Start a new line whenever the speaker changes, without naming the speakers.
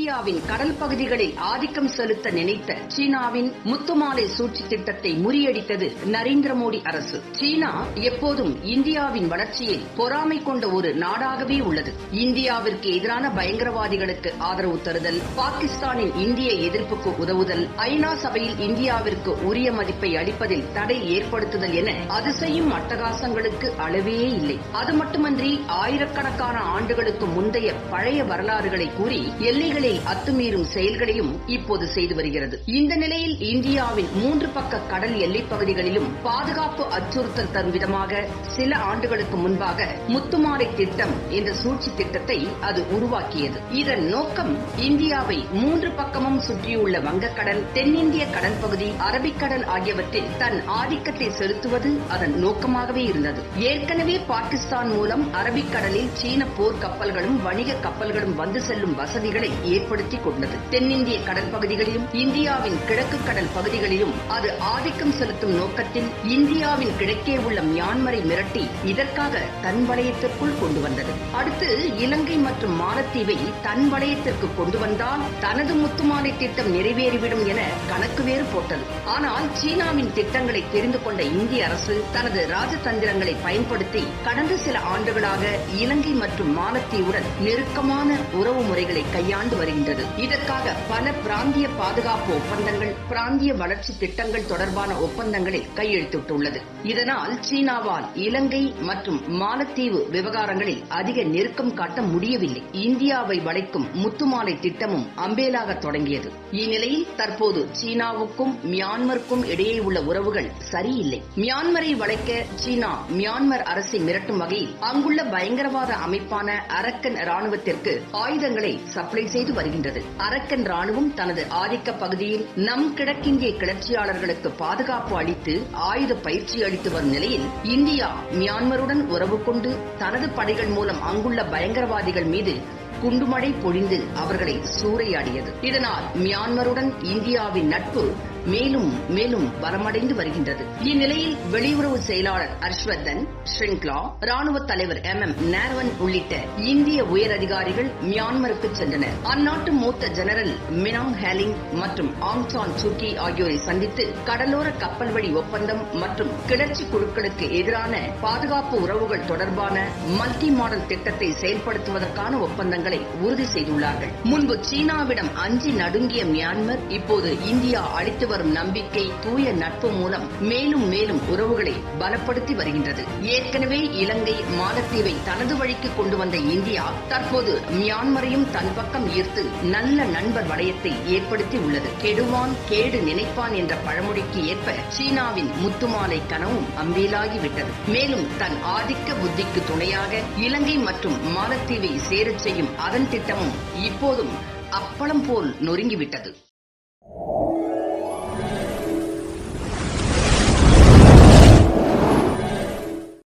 இந்தியாவின் கடல் பகுதிகளில் ஆதிக்கம் செலுத்த நினைத்த சீனாவின் முத்துமாலை சூழ்ச்சி திட்டத்தை முறியடித்தது நரேந்திர மோடி அரசு. சீனா எப்போதும் இந்தியாவின் வளர்ச்சியில் பொறாமை கொண்ட ஒரு நாடாகவே உள்ளது. இந்தியாவிற்கு எதிரான பயங்கரவாதிகளுக்கு ஆதரவு தருதல் பாகிஸ்தானின் இந்திய எதிர்ப்புக்கு உதவுதல் ஐநா சபையில் இந்தியாவிற்கு உரிய மதிப்பை அளிப்பதில் தடை ஏற்படுத்துதல் என அது செய்யும் அட்டகாசங்களுக்கு அளவே இல்லை. அது மட்டுமன்றி ஆயிரக்கணக்கான ஆண்டுகளுக்கு முந்தைய பழைய வரலாறுகளை கூறி எல்லைகளை எல்லைகளில் அத்துமீறும் செயல்களையும் இப்போது செய்து வருகிறது. இந்த நிலையில் இந்தியாவின் மூன்று பக்க கடல் எல்லைப் பகுதிகளிலும் பாதுகாப்பு அச்சுறுத்தல் தரும் விதமாக சில ஆண்டுகளுக்கு முன்பாக முத்துமாலை திட்டம் என்ற சூழ்ச்சி திட்டத்தை அது உருவாக்கியது. இதன் நோக்கம் இந்தியாவை மூன்று பக்கமும் சுற்றியுள்ள வங்கக்கடல் தென்னிந்திய கடல் பகுதி அரபிக்கடல் ஆகியவற்றில் தன் ஆதிக்கத்தை செலுத்துவது அதன் நோக்கமாகவே இருந்தது. ஏற்கனவே பாகிஸ்தான் மூலம் அரபிக்கடலில் சீன போர் கப்பல்களும் வணிக கப்பல்களும் வந்து செல்லும் வசதிகளை ஏற்படுத்திக் கொண்டது தென்னிந்திய கடற்பகுதிகளிலும் இந்தியாவின் கிழக்கு கடல் பகுதிகளிலும் அது ஆதிக்கம் செலுத்தும் நோக்கத்தில் இந்தியாவின் கிழக்கே உள்ள மியான்மரை மிரட்டி இதற்காக தன் வளையத்திற்குள் கொண்டு வந்தது. அடுத்து இலங்கை மற்றும் மாலத்தீவை தன் வளையத்திற்கு கொண்டு வந்தால் தனது முத்துமாலை திட்டம் நிறைவேறிவிடும் என கணக்கு வேறு போட்டது. ஆனால் சீனாவின் திட்டங்களை தெரிந்து கொண்ட இந்திய அரசு தனது ராஜதந்திரங்களை பயன்படுத்தி கடந்த சில ஆண்டுகளாக இலங்கை மற்றும் மாலத்தீவுடன் நெருக்கமான உறவு முறைகளை கையாண்டு வருகின்றது. இதற்காக பல பிராந்திய பாதுகாப்பு ஒப்பந்தங்கள் பிராந்திய வளர்ச்சி திட்டங்கள் தொடர்பான ஒப்பந்தங்களில் கையெழுத்திட்டுள்ளது. இதனால் சீனாவால் இலங்கை மற்றும் மாலத்தீவு விவகாரங்களில் அதிக நெருக்கம் காட்ட முடியவில்லை. இந்தியாவை வளைக்கும் முத்துமாலை திட்டமும் அம்பேலாக தொடங்கியது. இந்நிலையில் தற்போது சீனாவுக்கும் மியான்மருக்கும் இடையே உள்ள உறவுகள் சரியில்லை. மியான்மரை வளைக்க சீனா மியான்மர் அரசை மிரட்டும் வகையில் அங்குள்ள பயங்கரவாத அமைப்பான அரக்கன் ராணுவத்திற்கு ஆயுதங்களை சப்ளை செய்து வருகின்றது. அரக்கன் ராணுவம் தனது ஆதிக்க பகுதியில் நம் கிழக்கிந்திய கிளர்ச்சியாளர்களுக்கு பாதுகாப்பு அளித்து ஆயுத பயிற்சி அளித்து வரும் நிலையில் இந்தியா மியான்மருடன் உறவு கொண்டு தனது படைகள் மூலம் அங்குள்ள பயங்கரவாதிகள் மீது குண்டுமழை பொழிந்து அவர்களை சூறையாடியது. இதனால் மியான்மருடன் இந்தியாவின் நட்பு மேலும் மேலும் பலமடைந்து வருகின்றது. இந்நிலையில் வெளியுறவு செயலாளர் ஹர்ஷ்வர்தன் ஸ்ரிங்க்லா ராணுவ தலைவர் எம் எம் நேர்வன் உள்ளிட்ட இந்திய உயர் அதிகாரிகள் மியான்மருக்கு சென்றனர். அந்நாட்டு மூத்த ஜெனரல் மினாங் ஹேலிங் மற்றும் ஆங்சான் சுக்கி ஆகியோரை சந்தித்து கடலோர கப்பல் வழி ஒப்பந்தம் மற்றும் கிளர்ச்சி குழுக்களுக்கு எதிரான பாதுகாப்பு உறவுகள் தொடர்பான மல்டி மாடல் திட்டத்தை செயல்படுத்துவதற்கான ஒப்பந்தங்களை உறுதி செய்துள்ளார்கள். முன்பு சீனாவிடம் அஞ்சி நடுங்கிய மியான்மர் இப்போது இந்தியா அளித்து வரும் நம்பிக்கை தூய நட்பு மூலம் மேலும் மேலும் உறவுகளை பலப்படுத்தி வருகின்றது. ஏற்கனவே இலங்கை மாலத்தீவை தனது வழிக்கு கொண்டு வந்த இந்தியா தற்போது மியான்மரையும் தன் பக்கம் ஈர்த்து நல்ல நண்பர் வளையத்தை ஏற்படுத்தி உள்ளது. கெடுவான் கேடு நினைப்பான் என்ற பழமொழிக்கு ஏற்ப சீனாவின் முத்துமாலை கனவும் அம்பீலாகிவிட்டது. மேலும் தன் ஆதிக்க புத்திக்கு துணையாக இலங்கை மற்றும் மாலத்தீவை சேரச் செய்யும் அதன் திட்டமும் இப்போதும் அப்பளம் போல் நொறுங்கிவிட்டது.